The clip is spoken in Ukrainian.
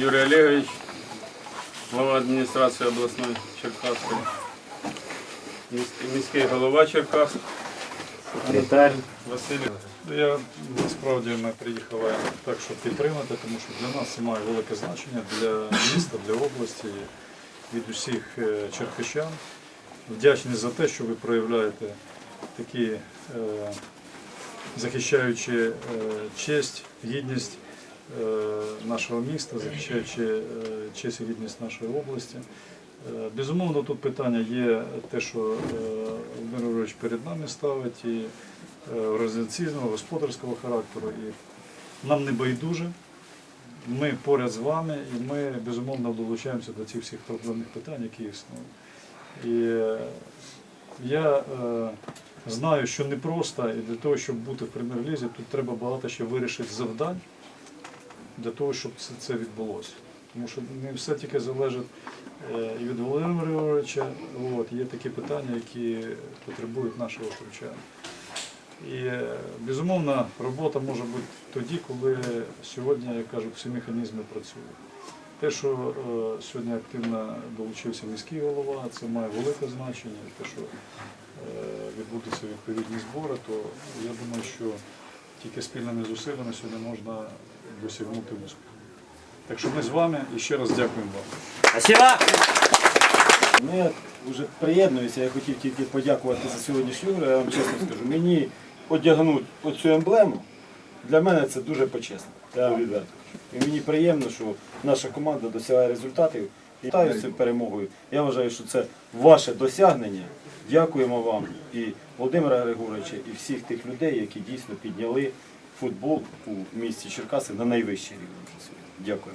Юрій Олегович, глава адміністрації обласної Черкаської, міський, голова Черкас Віталій. Василь. Я насправді ми приїхали так, щоб підтримати, тому що для нас це має велике значення для міста, для області, від усіх е, черкащан. Вдячні за те, що ви проявляєте такі, е, захищаючи е, честь, гідність нашого міста, захищаючи е, честь і гідність нашої області. Е, Безумовно, тут питання є те, що Володимир перед нами ставить, і організаційного, господарського характеру. І нам не байдуже. Ми поряд з вами, і ми безумовно долучаємося до цих всіх проблемних питань, які існують. І е, я е, знаю, що непросто, і для того, щоб бути в прем'єр-лізі, тут треба багато ще вирішити завдань для того, щоб це, це відбулося. Тому що не все тільки залежить е, і від Володимира Григоровича. От, є такі питання, які потребують нашого втручання. І е, безумовно, робота може бути тоді, коли сьогодні, як кажуть, всі механізми працюють. Те, що е, сьогодні активно долучився міський голова, це має велике значення. Те, що відбудуться відповідні збори, то я думаю, що тільки спільними зусиллями сьогодні можна досягнути успіху. Так що ми з вами і ще раз дякуємо вам. Спасибо. Ну, вже приєднуюся, я хотів тільки подякувати за сьогоднішню гру, я вам чесно скажу. Мені одягнути оцю емблему, для мене це дуже почесно. Я вам відверто. І мені приємно, що наша команда досягає результатів. І вітаю з цим перемогою. Я вважаю, що це ваше досягнення. Дякуємо вам і Володимира Григоровича, і всіх тих людей, які дійсно підняли футбол у місті Черкаси на найвищий рівень. Дякую.